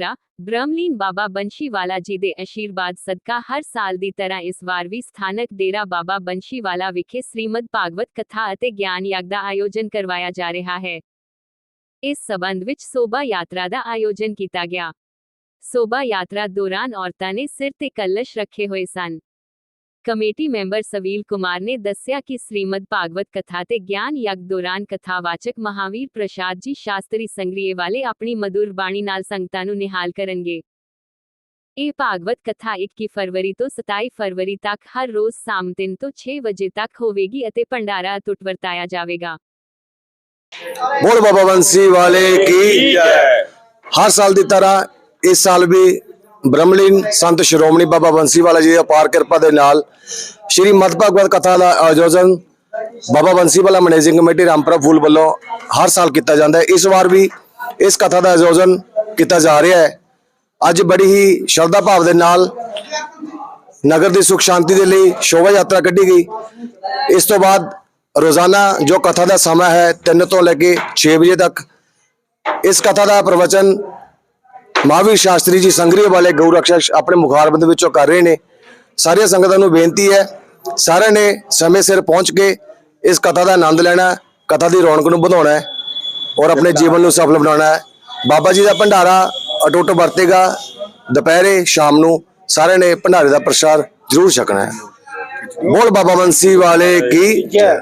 ਚੱਕਰਾ ਬ੍ਰਹਮਲੀਨ ਬਾਬਾ ਬੰਸ਼ੀਵਾਲਾ ਜੀ ਦੇ ਅਸ਼ੀਰਵਾਦ ਸਦਕਾ ਹਰ ਸਾਲ ਦੀ ਤਰ੍ਹਾਂ ਇਸ ਵਾਰ ਵੀ ਸਥਾਨਕ ਡੇਰਾ ਬਾਬਾ ਬੰਸ਼ੀਵਾਲਾ ਵਿਖੇ ਸ੍ਰੀਮਦ ਭਾਗਵਤ ਕਥਾ ਅਤੇ ਗਿਆਨ ਯੱਗ ਦਾ ਆਯੋਜਨ ਕਰਵਾਇਆ ਜਾ ਰਿਹਾ ਹੈ। ਇਸ ਸਬੰਧ ਵਿੱਚ ਸੋਭਾ ਯਾਤਰਾ ਦਾ ਆਯੋਜਨ ਕੀਤਾ ਗਿਆ। ਸੋਭਾ ਯਾਤਰਾ ਦੌਰਾਨ ਔਰਤਾਂ ਨੇ ਸਿਰ ਤੇ ਕਲਸ਼ ਰੱਖੇ ਹੋਏ ਸਨ। ਕਮੇਟੀ ਮੈਂਬਰ ਸਵੀਲ ਕੁਮਾਰ ਨੇ ਦੱਸਿਆ ਕਿ ਸ੍ਰੀਮਦ ਭਾਗਵਤ ਕਥਾ ਤੇ ਗਿਆਨ ਯੱਗ ਦੌਰਾਨ ਕਥਾਵਾਚਕ ਮਹਾਵੀਰ ਪ੍ਰਸਾਦ ਜੀ ਸ਼ਾਸਤਰੀ ਸੰਗਰੀਏ ਵਾਲੇ ਆਪਣੀ ਮధుਰ ਬਾਣੀ ਨਾਲ ਸੰਗਤਾਂ ਨੂੰ ਨਿਹਾਲ ਕਰਨਗੇ। ਇਹ ਭਾਗਵਤ ਕਥਾ 21 ਫਰਵਰੀ ਤੋਂ 27 ਫਰਵਰੀ ਤੱਕ ਹਰ ਰੋਜ਼ ਸ਼ਾਮ 3 ਤੋਂ 6 ਵਜੇ ਤੱਕ ਹੋਵੇਗੀ ਅਤੇ ਭੰਡਾਰਾ ਅਟੁੱਟ ਵਰਤਾਇਆ ਜਾਵੇਗਾ। ਬੋਲ ਬਾਬਾ ਬੰਸੀ ਵਾਲੇ ਕੀ ਹਰ ਸਾਲ ਦੀ ਤਰ੍ਹਾਂ ਇਸ ਸਾਲ ਵੀ ਬ੍ਰਹਮਲੀਨ ਸੰਤ ਸ਼੍ਰੋਮਣੀ ਬਾਬਾ ਬੰਸੀ ਵਾਲਾ ਜੀ ਦੀ ਅਪਾਰ ਕਿਰਪਾ ਦੇ ਨਾਲ ਸ਼੍ਰੀ ਮਦ ਭਗਵਤ ਕਥਾ ਦਾ ਆਯੋਜਨ ਬਾਬਾ ਬੰਸੀ ਵਾਲਾ ਮੈਨੇਜਿੰਗ ਕਮੇਟੀ ਰਾਮਪੁਰਾ ਫੂਲ ਵੱਲੋਂ ਹਰ ਸਾਲ ਕੀਤਾ ਜਾਂਦਾ ਹੈ। ਇਸ ਵਾਰ ਵੀ ਇਸ ਕਥਾ ਦਾ ਆਯੋਜਨ ਕੀਤਾ ਜਾ ਰਿਹਾ ਹੈ। ਅੱਜ ਬੜੀ ਹੀ ਸ਼ਰਧਾ ਭਾਵ ਦੇ ਨਾਲ ਨਗਰ ਦੀ ਸੁਖ ਸ਼ਾਂਤੀ ਦੇ ਲਈ ਸ਼ੋਭਾ ਯਾਤਰਾ ਕੱਢੀ ਗਈ। ਇਸ ਤੋਂ ਬਾਅਦ ਰੋਜ਼ਾਨਾ ਜੋ ਕਥਾ ਦਾ ਸਮਾਂ ਹੈ 3 ਤੋਂ ਲੈ ਕੇ 6 ਵਜੇ ਤੱਕ ਇਸ ਕਥਾ ਦਾ ਪ੍ਰਵਚਨ ਮਹਾਵੀਰ ਸ਼ਾਸਤਰੀ ਜੀ ਸੰਗਰੀਏ ਵਾਲੇ ਗਊ ਰਕਸ਼ਾ ਆਪਣੇ ਮੁਖਾਰਬੰਦ ਵਿੱਚੋਂ ਕਰ ਰਹੇ ਨੇ। ਸਾਰੀਆਂ ਸੰਗਤਾਂ ਨੂੰ ਬੇਨਤੀ ਹੈ, ਸਾਰਿਆਂ ਨੇ ਸਮੇਂ ਸਿਰ ਪਹੁੰਚ ਕੇ ਇਸ ਕਥਾ ਦਾ ਆਨੰਦ ਲੈਣਾ ਕਥਾ ਦੀ ਰੌਣਕ ਨੂੰ ਵਧਾਉਣਾ ਹੈ ਔਰ ਆਪਣੇ ਜੀਵਨ ਨੂੰ ਸਫਲ ਬਣਾਉਣਾ ਹੈ। ਬਾਬਾ ਜੀ ਦਾ ਭੰਡਾਰਾ ਅਟੁੱਟ ਵਰਤੇਗਾ, ਦੁਪਹਿਰੇ, ਸ਼ਾਮ ਨੂੰ ਸਾਰਿਆਂ ਨੇ ਭੰਡਾਰੇ ਦਾ ਪ੍ਰਸ਼ਾਦ ਜ਼ਰੂਰ ਛਕਣਾ ਹੈ। ਬੋਲ ਬਾਬਾ ਬੰਸੀ ਵਾਲੇ ਕੀ?